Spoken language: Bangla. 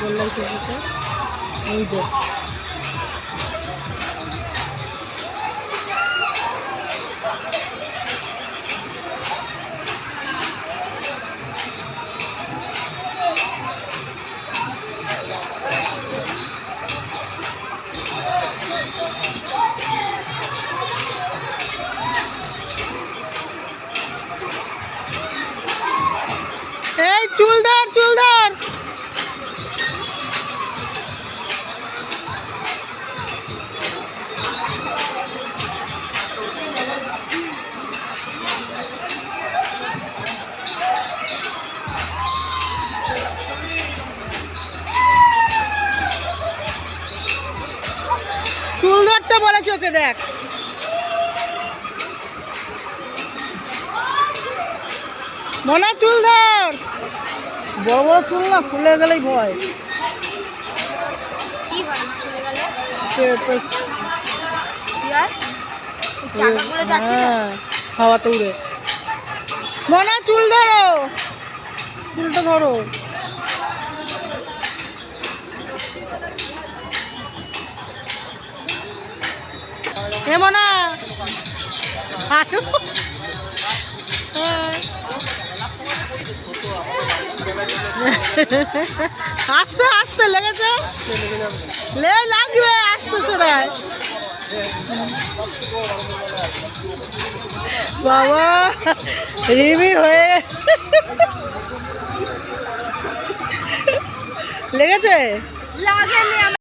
বললাই সবজিটা এই যে। ধরতে বলেছে ওকে দেখ। মনে চুল ধর। বড় বড় চুল না খুলে গেলেই ভয়। হ্যাঁ? হাওয়াতে উড়ে। মনে চুল ধরো। চুলটা ধরো। আস্তে আস্তে লেগেছে? লে লাগবে আস্তে সরাই বাবা রিমি হয়ে লেগেছে? লাগেনি